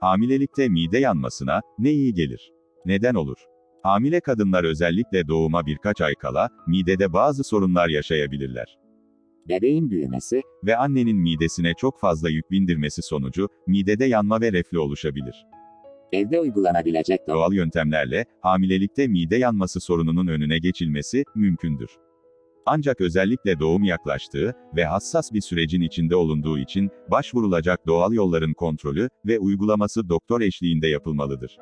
Hamilelikte mide yanmasına ne iyi gelir? Neden olur? Hamile kadınlar özellikle doğuma birkaç ay kala midede bazı sorunlar yaşayabilirler. Bebeğin büyümesi, Ve annenin midesine çok fazla yük bindirmesi sonucu midede yanma ve reflü oluşabilir. evde uygulanabilecek doğal yöntemlerle hamilelikte mide yanması sorununun önüne geçilmesi mümkündür. Ancak özellikle doğum yaklaştığı ve hassas bir sürecin içinde olunduğu için başvurulacak doğal yolların kontrolü ve uygulaması doktor eşliğinde yapılmalıdır.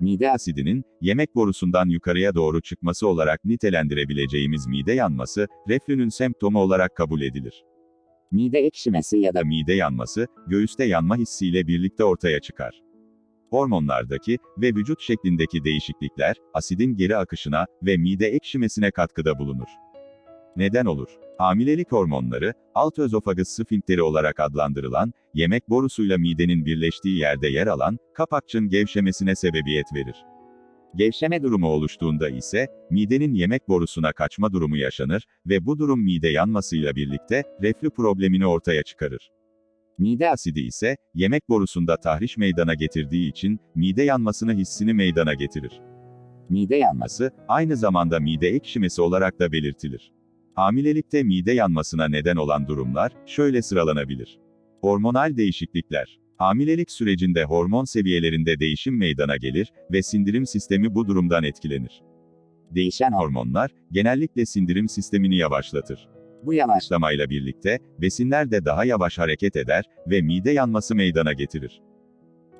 Mide asidinin yemek borusundan yukarıya doğru çıkması olarak nitelendirebileceğimiz mide yanması, reflünün semptomu olarak kabul edilir. mide ekşimesi ya da mide yanması, göğüste yanma hissiyle birlikte ortaya çıkar. Hormonlardaki ve vücut şeklindeki değişiklikler, asidin geri akışına ve mide ekşimesine katkıda bulunur. Neden olur? Hamilelik hormonları, alt özofagus sfinkteri olarak adlandırılan, yemek borusuyla midenin birleştiği yerde yer alan, kapakçın gevşemesine sebebiyet verir. Gevşeme durumu oluştuğunda ise, midenin yemek borusuna kaçma durumu yaşanır ve bu durum mide yanmasıyla birlikte, reflü problemini ortaya çıkarır. Mide asidi ise, yemek borusunda tahriş meydana getirdiği için, mide yanmasını hissini meydana getirir. mide Yanması, aynı zamanda mide ekşimesi olarak da belirtilir. Hamilelikte mide yanmasına neden olan durumlar, şöyle sıralanabilir. Hormonal değişiklikler. Hamilelik sürecinde hormon seviyelerinde değişim meydana gelir ve sindirim sistemi bu durumdan etkilenir. değişen hormon. Hormonlar, genellikle sindirim sistemini yavaşlatır. Bu yavaş Başlamayla birlikte, besinler de daha yavaş hareket eder ve mide yanması meydana getirir.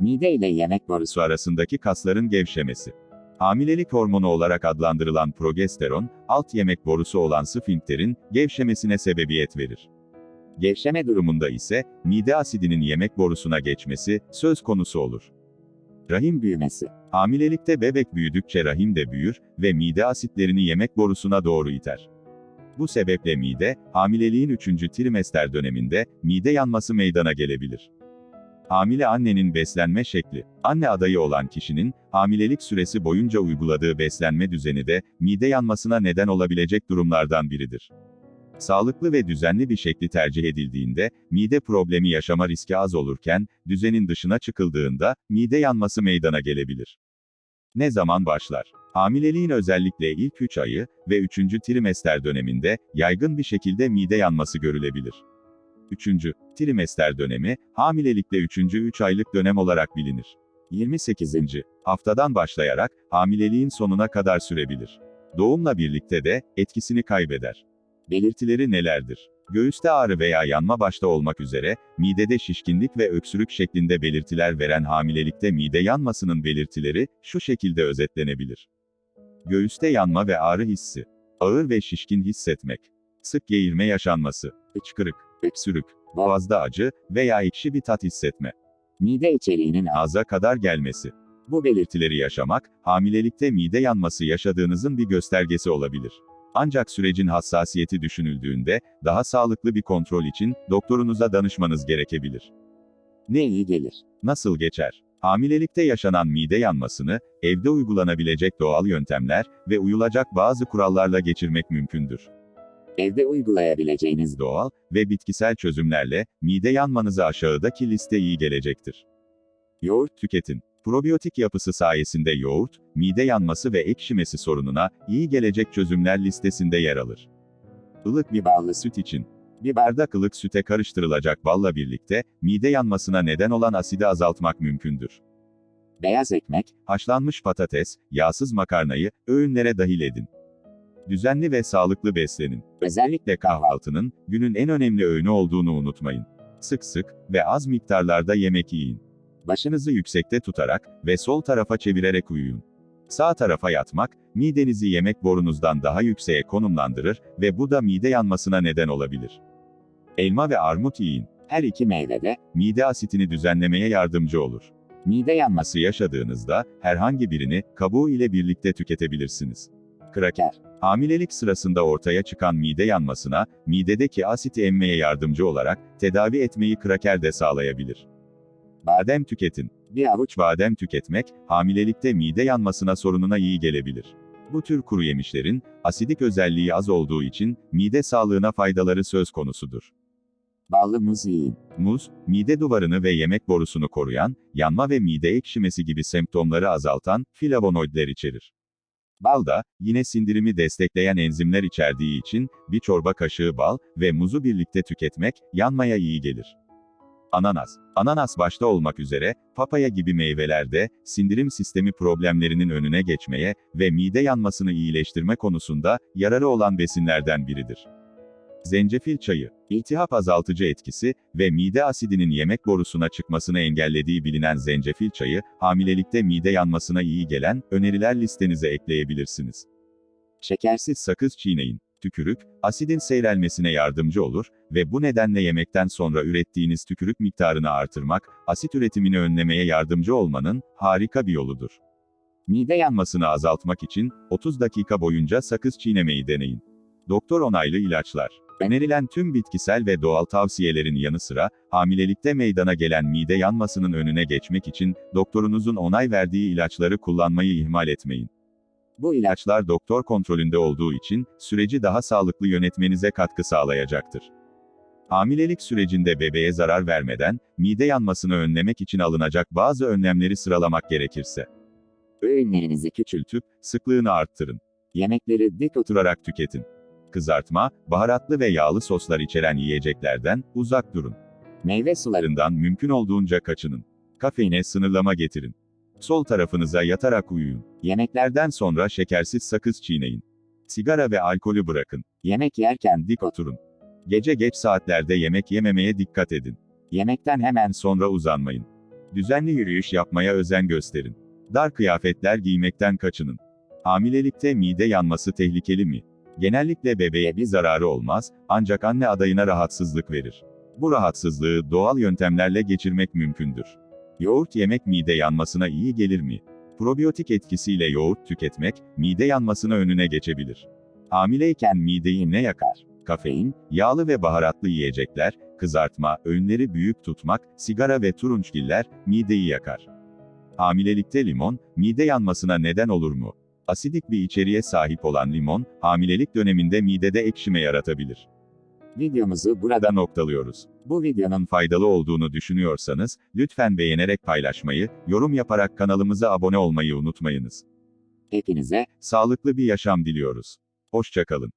mide ile yemek borusu Su arasındaki kasların gevşemesi. Hamilelik hormonu olarak adlandırılan progesteron, alt yemek borusu olan sfinkterin gevşemesine sebebiyet verir. gevşeme durumu Durumunda ise mide asidinin yemek borusuna geçmesi söz konusu olur. Rahim büyümesi, Hamilelikte bebek büyüdükçe rahim de büyür ve mide asitlerini yemek borusuna doğru iter. Bu sebeple mide, hamileliğin 3. trimester döneminde mide yanması meydana gelebilir. Hamile annenin beslenme şekli. Anne adayı olan kişinin hamilelik süresi boyunca uyguladığı beslenme düzeni de mide yanmasına neden olabilecek durumlardan biridir. Sağlıklı ve düzenli bir şekli tercih edildiğinde, mide problemi yaşama riski az olurken, düzenin dışına çıkıldığında, mide yanması meydana gelebilir. Ne zaman başlar? Hamileliğin özellikle ilk 3 ayı ve 3. trimester döneminde, yaygın bir şekilde mide yanması görülebilir. 3. trimester dönemi, hamilelikte 3. 3 aylık dönem olarak bilinir. 28. haftadan başlayarak, hamileliğin sonuna kadar sürebilir. Doğumla birlikte de, etkisini kaybeder. Belirtileri nelerdir? Göğüste ağrı veya yanma başta olmak üzere, midede şişkinlik ve öksürük şeklinde belirtiler veren hamilelikte mide yanmasının belirtileri, şu şekilde özetlenebilir. Göğüste yanma ve ağrı hissi. Ağır ve şişkin hissetmek. Sık geğirme yaşanması. Hıçkırık, öksürük, boğazda acı veya ekşi bir tat hissetme. mide içeriğinin. Ağza kadar gelmesi. Bu belirtileri yaşamak, hamilelikte mide yanması yaşadığınızın bir göstergesi olabilir. Ancak sürecin hassasiyeti düşünüldüğünde, daha sağlıklı bir kontrol için, doktorunuza danışmanız gerekebilir. Ne iyi gelir. Nasıl geçer? Hamilelikte yaşanan mide yanmasını, evde uygulanabilecek doğal yöntemler ve uyulacak bazı kurallarla geçirmek mümkündür. Evde uygulayabileceğiniz Doğal ve bitkisel çözümlerle, mide yanmanıza aşağıdaki liste iyi gelecektir. yoğurt, Tüketin. Probiyotik yapısı sayesinde yoğurt, mide yanması ve ekşimesi sorununa iyi gelecek çözümler listesinde yer alır. Ilık bir ballı süt için. Bir bardak ılık süte karıştırılacak balla birlikte, mide yanmasına neden olan asidi azaltmak mümkündür. beyaz ekmek, Haşlanmış patates, yağsız makarnayı, öğünlere dahil edin. Düzenli ve sağlıklı beslenin. özellikle kahvaltının, günün en önemli öğünü olduğunu unutmayın. Sık sık ve az miktarlarda yemek yiyin. Başınızı yüksekte tutarak ve sol tarafa çevirerek uyuyun. Sağ tarafa yatmak, midenizi yemek borunuzdan daha yükseğe konumlandırır ve bu da mide yanmasına neden olabilir. Elma ve armut yiyin. her iki meyvede, Mide asitini düzenlemeye yardımcı olur. mide Yanması yaşadığınızda, herhangi birini, kabuğu ile birlikte tüketebilirsiniz. Kraker. Hamilelik sırasında ortaya çıkan mide yanmasına, midedeki asiti emmeye yardımcı olarak, tedavi etmeyi kraker de sağlayabilir. Badem tüketin. bir avuç Badem tüketmek, hamilelikte mide yanmasına sorununa iyi gelebilir. Bu tür kuru yemişlerin, asidik özelliği az olduğu için, mide sağlığına faydaları söz konusudur. Ballı muz yiyin. Muz, mide duvarını ve yemek borusunu koruyan, yanma ve mide ekşimesi gibi semptomları azaltan flavonoidler içerir. Bal da, yine sindirimi destekleyen enzimler içerdiği için, bir çorba kaşığı bal ve muzu birlikte tüketmek, yanmaya iyi gelir. Ananas. Ananas başta olmak üzere, papaya gibi meyvelerde, sindirim sistemi problemlerinin önüne geçmeye ve mide yanmasını iyileştirme konusunda, yararı olan besinlerden biridir. Zencefil çayı, iltihap azaltıcı etkisi ve mide asidinin yemek borusuna çıkmasını engellediği bilinen zencefil çayı, hamilelikte mide yanmasına iyi gelen öneriler listenize ekleyebilirsiniz. Şekersiz Sakız çiğneyin. Tükürük, asidin seyrelmesine yardımcı olur ve bu nedenle yemekten sonra ürettiğiniz tükürük miktarını artırmak, asit üretimini önlemeye yardımcı olmanın harika bir yoludur. Mide yanmasını azaltmak için 30 dakika boyunca sakız çiğnemeyi deneyin. Doktor onaylı ilaçlar. Önerilen tüm bitkisel ve doğal tavsiyelerin yanı sıra, hamilelikte meydana gelen mide yanmasının önüne geçmek için, doktorunuzun onay verdiği ilaçları kullanmayı ihmal etmeyin. Bu ilaçlar doktor kontrolünde olduğu için, süreci daha sağlıklı yönetmenize katkı sağlayacaktır. Hamilelik sürecinde bebeğe zarar vermeden, mide yanmasını önlemek için alınacak bazı önlemleri sıralamak gerekirse, öğünlerinizi küçült. küçültüp, sıklığını arttırın. Yemekleri dik otur. Oturarak tüketin. Kızartma, baharatlı ve yağlı soslar içeren yiyeceklerden uzak durun. Meyve suları. Larından mümkün olduğunca kaçının. Kafeine sınırlama getirin. Sol tarafınıza yatarak uyuyun. Yemeklerden sonra şekersiz sakız çiğneyin. Sigara ve alkolü bırakın. Yemek yerken Dik oturun. Gece geç saatlerde yemek yememeye dikkat edin. yemekten hemen Sonra uzanmayın. Düzenli yürüyüş yapmaya özen gösterin. Dar kıyafetler giymekten kaçının. Hamilelikte mide yanması tehlikeli mi? Genellikle bebeğe bir zararı olmaz, ancak anne adayına rahatsızlık verir. Bu rahatsızlığı doğal yöntemlerle geçirmek mümkündür. Yoğurt yemek mide yanmasına iyi gelir mi? Probiyotik etkisiyle yoğurt tüketmek, mide yanmasına önüne geçebilir. Hamileyken mideyi ne yakar? Kafein, yağlı ve baharatlı yiyecekler, kızartma, öğünleri büyük tutmak, sigara ve turunçgiller, mideyi yakar. Hamilelikte limon, mide yanmasına neden olur mu? Asidik bir içeriğe sahip olan limon, hamilelik döneminde midede ekşime yaratabilir. videomuzu burada noktalıyoruz. bu videonun Faydalı olduğunu düşünüyorsanız, lütfen beğenerek paylaşmayı, yorum yaparak kanalımıza abone olmayı unutmayınız. hepinize Sağlıklı bir yaşam diliyoruz. Hoşçakalın.